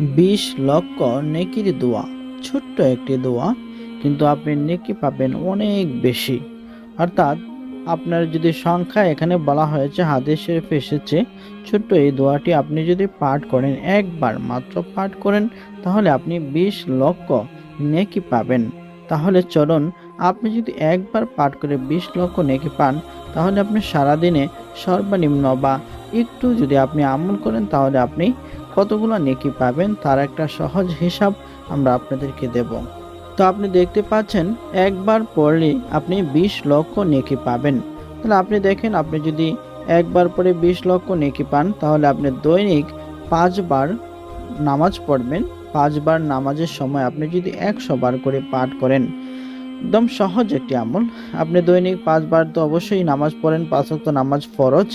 বিশ লক্ষ নেকির দোয়া, ছোট্ট একটি দোয়া, কিন্তু আপনি নেকি পাবেন অনেক বেশি। অর্থাৎ আপনার যদি সংখ্যা এখানে বলা হয়েছে, হাদিস শরীফে এসেছে, ছোট্ট এই দোয়াটি আপনি যদি পাঠ করেন, একবার মাত্র পাঠ করেন, তাহলে আপনি বিশ লক্ষ নেকি পাবেন। তাহলে চলুন, আপনি যদি একবার পাঠ করে বিশ লক্ষ নেকি পান, তাহলে আপনি সারাদিনে সর্বনিম্ন বা একটু যদি আপনি আমল করেন, তাহলে আপনি কতগুলো নেকি পাবেন তার একটা সহজ হিসাব আমরা আপনাদেরকে দেব। তো আপনি দেখতে পাচ্ছেন, একবার পড়লে আপনি বিশ লক্ষ নেকি পাবেন। তাহলে আপনি দেখেন, আপনি যদি একবার পরে বিশ লক্ষ নেকি পান, তাহলে আপনি দৈনিক পাঁচবার নামাজ পড়বেন। পাঁচবার নামাজের সময় আপনি যদি একশো বার করে পাঠ করেন, একদম সহজ একটি আমল। আপনি দৈনিক পাঁচবার তো অবশ্যই নামাজ পড়েন, পাঁচ নামাজ ফরজ।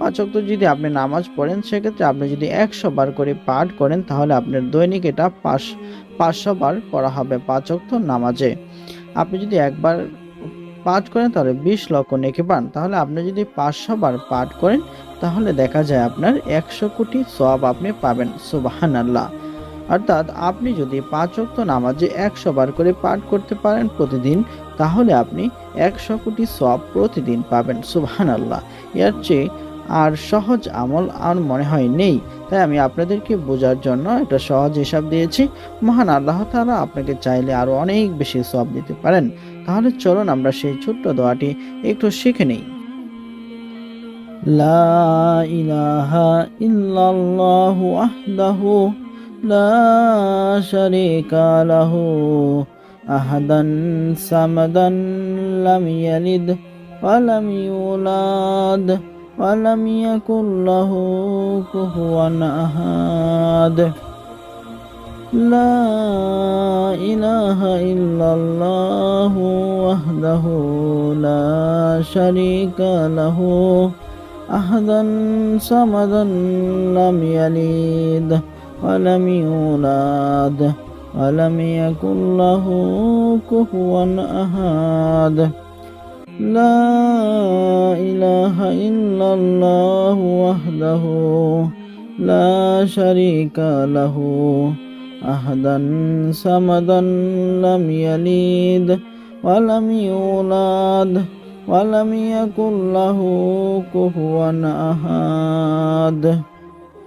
পাঁচ ওয়াক্ত যদি আপনি নামাজ পড়েন, সেক্ষেত্রে আপনি যদি একশো বার করে পাঠ করেন, তাহলে আপনার দৈনিক এটা পাঁচ, পাঁচশো বার করা হবে পাঁচ ওয়াক্ত নামাজে। আপনি যদি একবার পাঠ করেন, তাহলে বিশ লক্ষ নেকি পান। তাহলে আপনি যদি পাঁচশো বার পাঠ করেন, তাহলে দেখা যায় আপনার একশো কোটি সব আপনি পাবেন। সুবাহান আল্লাহ অর্থাৎ আপনি যদি পাঁচ ওয়াক্ত নামাজে একশো বার করে পাঠ করতে পারেন প্রতিদিন, তাহলে আপনি একশো কোটি সব প্রতিদিন পাবেন। সুবাহান আল্লাহ এর চেয়ে আর সহজ আমল আর মনে হয় নেই। তাই আমি আপনাদেরকে বোঝার জন্য একটা সহজ হিসাব দিয়েছি। মহান আল্লাহ তাআলা আপনাকে চাইলে আরও অনেক বেশি সব দিতে পারেন। তাহলে চলুন আমরা সেই ছোট্ট দোয়াটি একটু শিখে নিই। লা ইলাহা ইল্লাল্লাহু লাম ইয়ালিদ ওয়া ইউলাদ। ولم يكن له كهوا أحد لا إله إلا الله وحده لا شريك له أحدا صمدا لم يلد ولم يولد ولم يكن له كفوا أحد لا إلا الله وحده لا شريك له أحدا صمدا لم يلد ولم يولد ولم يكن له كفوا أحد